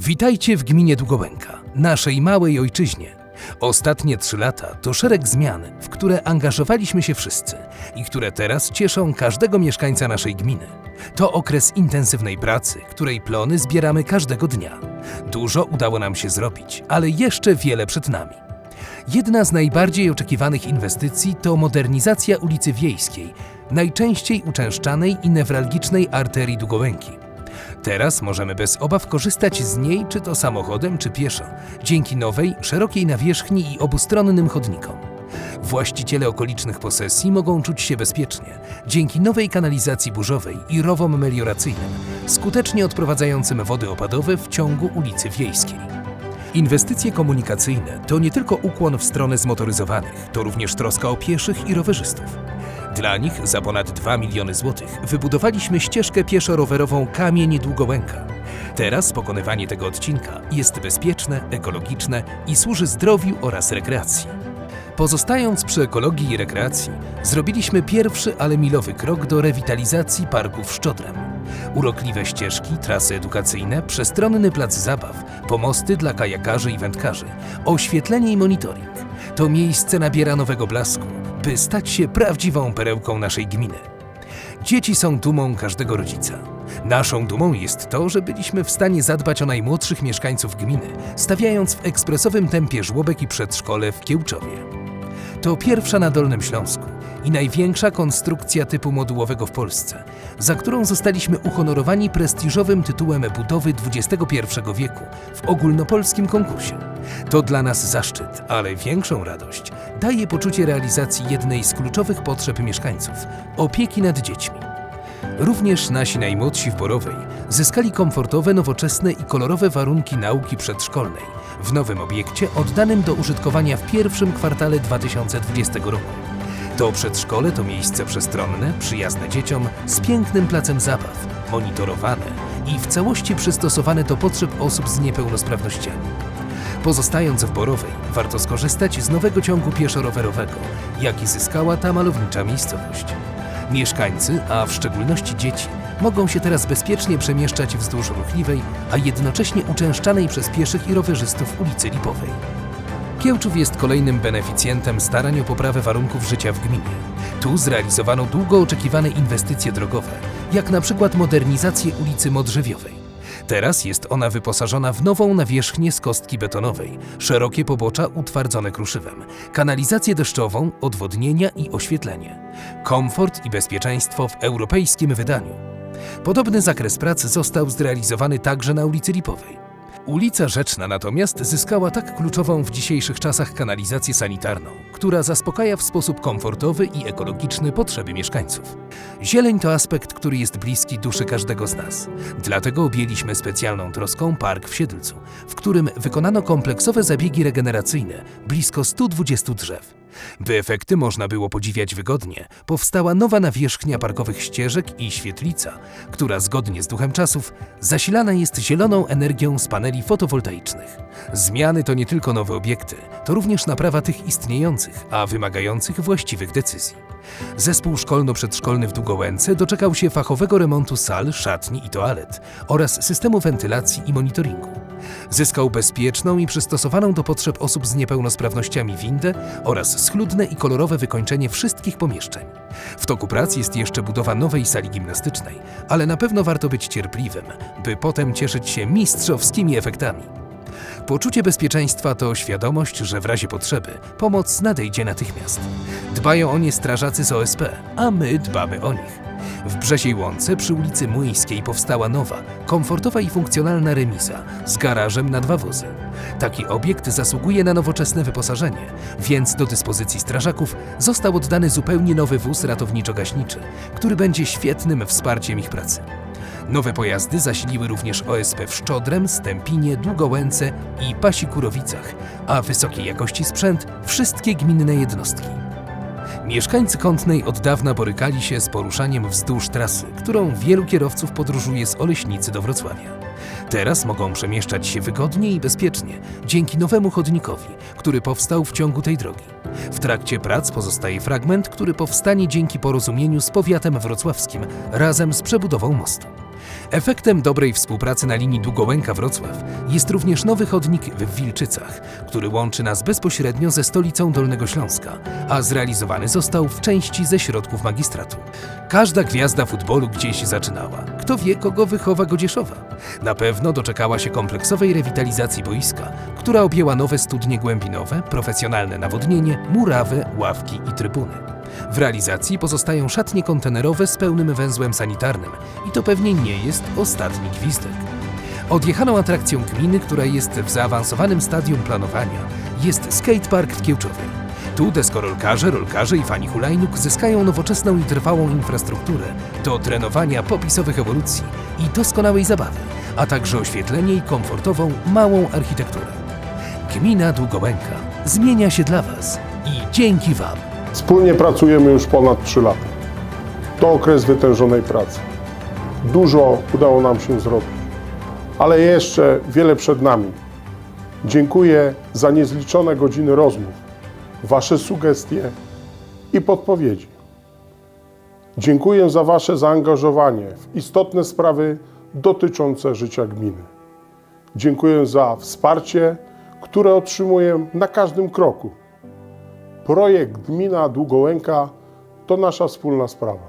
Witajcie w gminie Długołęka, naszej małej ojczyźnie. Ostatnie trzy lata to szereg zmian, w które angażowaliśmy się wszyscy i które teraz cieszą każdego mieszkańca naszej gminy. To okres intensywnej pracy, której plony zbieramy każdego dnia. Dużo udało nam się zrobić, ale jeszcze wiele przed nami. Jedna z najbardziej oczekiwanych inwestycji to modernizacja ulicy Wiejskiej, najczęściej uczęszczanej i newralgicznej arterii Długołęki. Teraz możemy bez obaw korzystać z niej, czy to samochodem, czy pieszo, dzięki nowej, szerokiej nawierzchni i obustronnym chodnikom. Właściciele okolicznych posesji mogą czuć się bezpiecznie dzięki nowej kanalizacji burzowej i rowom melioracyjnym, skutecznie odprowadzającym wody opadowe w ciągu ulicy Wiejskiej. Inwestycje komunikacyjne to nie tylko ukłon w stronę zmotoryzowanych, to również troska o pieszych i rowerzystów. Dla nich za ponad 2 miliony złotych wybudowaliśmy ścieżkę pieszo-rowerową Kamień Długołęka. Teraz pokonywanie tego odcinka jest bezpieczne, ekologiczne i służy zdrowiu oraz rekreacji. Pozostając przy ekologii i rekreacji, zrobiliśmy pierwszy, ale milowy krok do rewitalizacji parków Szczodrem. Urokliwe ścieżki, trasy edukacyjne, przestronny plac zabaw, pomosty dla kajakarzy i wędkarzy, oświetlenie i monitoring. To miejsce nabiera nowego blasku, by stać się prawdziwą perełką naszej gminy. Dzieci są dumą każdego rodzica. Naszą dumą jest to, że byliśmy w stanie zadbać o najmłodszych mieszkańców gminy, stawiając w ekspresowym tempie żłobek i przedszkole w Kiełczowie. To pierwsza na Dolnym Śląsku i największa konstrukcja typu modułowego w Polsce, za którą zostaliśmy uhonorowani prestiżowym tytułem budowy XXI wieku w ogólnopolskim konkursie. To dla nas zaszczyt, ale większą radość daje poczucie realizacji jednej z kluczowych potrzeb mieszkańców opieki nad dziećmi. Również nasi najmłodsi w Borowej zyskali komfortowe, nowoczesne i kolorowe warunki nauki przedszkolnej w nowym obiekcie oddanym do użytkowania w pierwszym kwartale 2020 roku. To przedszkole to miejsce przestronne, przyjazne dzieciom, z pięknym placem zabaw, monitorowane i w całości przystosowane do potrzeb osób z niepełnosprawnościami. Pozostając w Borowej, warto skorzystać z nowego ciągu pieszo-rowerowego, jaki zyskała ta malownicza miejscowość. Mieszkańcy, a w szczególności dzieci, mogą się teraz bezpiecznie przemieszczać wzdłuż ruchliwej, a jednocześnie uczęszczanej przez pieszych i rowerzystów ulicy Lipowej. Kiełczów jest kolejnym beneficjentem starań o poprawę warunków życia w gminie. Tu zrealizowano długo oczekiwane inwestycje drogowe, jak na przykład modernizację ulicy Modrzewiowej. Teraz jest ona wyposażona w nową nawierzchnię z kostki betonowej, szerokie pobocza utwardzone kruszywem, kanalizację deszczową, odwodnienia i oświetlenie. Komfort i bezpieczeństwo w europejskim wydaniu. Podobny zakres prac został zrealizowany także na ulicy Lipowej. Ulica Rzeczna natomiast zyskała tak kluczową w dzisiejszych czasach kanalizację sanitarną, która zaspokaja w sposób komfortowy i ekologiczny potrzeby mieszkańców. Zieleń to aspekt, który jest bliski duszy każdego z nas. Dlatego objęliśmy specjalną troską park w Siedlcu, w którym wykonano kompleksowe zabiegi regeneracyjne blisko 120 drzew. By efekty można było podziwiać wygodnie, powstała nowa nawierzchnia parkowych ścieżek i świetlica, która zgodnie z duchem czasów zasilana jest zieloną energią z paneli fotowoltaicznych. Zmiany to nie tylko nowe obiekty, to również naprawa tych istniejących, a wymagających właściwych decyzji. Zespół szkolno-przedszkolny w Długołęce doczekał się fachowego remontu sal, szatni i toalet oraz systemu wentylacji i monitoringu. Zyskał bezpieczną i przystosowaną do potrzeb osób z niepełnosprawnościami windę oraz schludne i kolorowe wykończenie wszystkich pomieszczeń. W toku prac jest jeszcze budowa nowej sali gimnastycznej, ale na pewno warto być cierpliwym, by potem cieszyć się mistrzowskimi efektami. Poczucie bezpieczeństwa to świadomość, że w razie potrzeby pomoc nadejdzie natychmiast. Dbają o nie strażacy z OSP, a my dbamy o nich. W Brzesiej Łące przy ulicy Młyńskiej powstała nowa, komfortowa i funkcjonalna remiza z garażem na dwa wozy. Taki obiekt zasługuje na nowoczesne wyposażenie, więc do dyspozycji strażaków został oddany zupełnie nowy wóz ratowniczo-gaśniczy, który będzie świetnym wsparciem ich pracy. Nowe pojazdy zasiliły również OSP w Szczodrem, Stępinie, Długołęce i Pasikurowicach, a wysokiej jakości sprzęt wszystkie gminne jednostki. Mieszkańcy Kątnej od dawna borykali się z poruszaniem wzdłuż trasy, którą wielu kierowców podróżuje z Oleśnicy do Wrocławia. Teraz mogą przemieszczać się wygodnie i bezpiecznie dzięki nowemu chodnikowi, który powstał w ciągu tej drogi. W trakcie prac pozostaje fragment, który powstanie dzięki porozumieniu z powiatem wrocławskim razem z przebudową mostu. Efektem dobrej współpracy na linii Długołęka-Wrocław jest również nowy chodnik w Wilczycach, który łączy nas bezpośrednio ze stolicą Dolnego Śląska, a zrealizowany został w części ze środków magistratu. Każda gwiazda futbolu gdzieś zaczynała. Kto wie, kogo wychowa Godzieszowa? Na pewno doczekała się kompleksowej rewitalizacji boiska, która objęła nowe studnie głębinowe, profesjonalne nawodnienie, murawę, ławki i trybuny. W realizacji pozostają szatnie kontenerowe z pełnym węzłem sanitarnym i to pewnie nie jest ostatni gwizdek. Odjechaną atrakcją gminy, która jest w zaawansowanym stadium planowania, jest skatepark w Kiełczowej. Tu deskorolkarze, rolkarze i fani hulajnóg zyskają nowoczesną i trwałą infrastrukturę do trenowania popisowych ewolucji i doskonałej zabawy, a także oświetlenie i komfortową, małą architekturę. Gmina Długołęka zmienia się dla Was i dzięki Wam. Wspólnie pracujemy już ponad 3 lata. To okres wytężonej pracy. Dużo udało nam się zrobić, ale jeszcze wiele przed nami. Dziękuję za niezliczone godziny rozmów, Wasze sugestie i podpowiedzi. Dziękuję za Wasze zaangażowanie w istotne sprawy dotyczące życia gminy. Dziękuję za wsparcie, które otrzymuję na każdym kroku. Projekt Gmina Długołęka to nasza wspólna sprawa.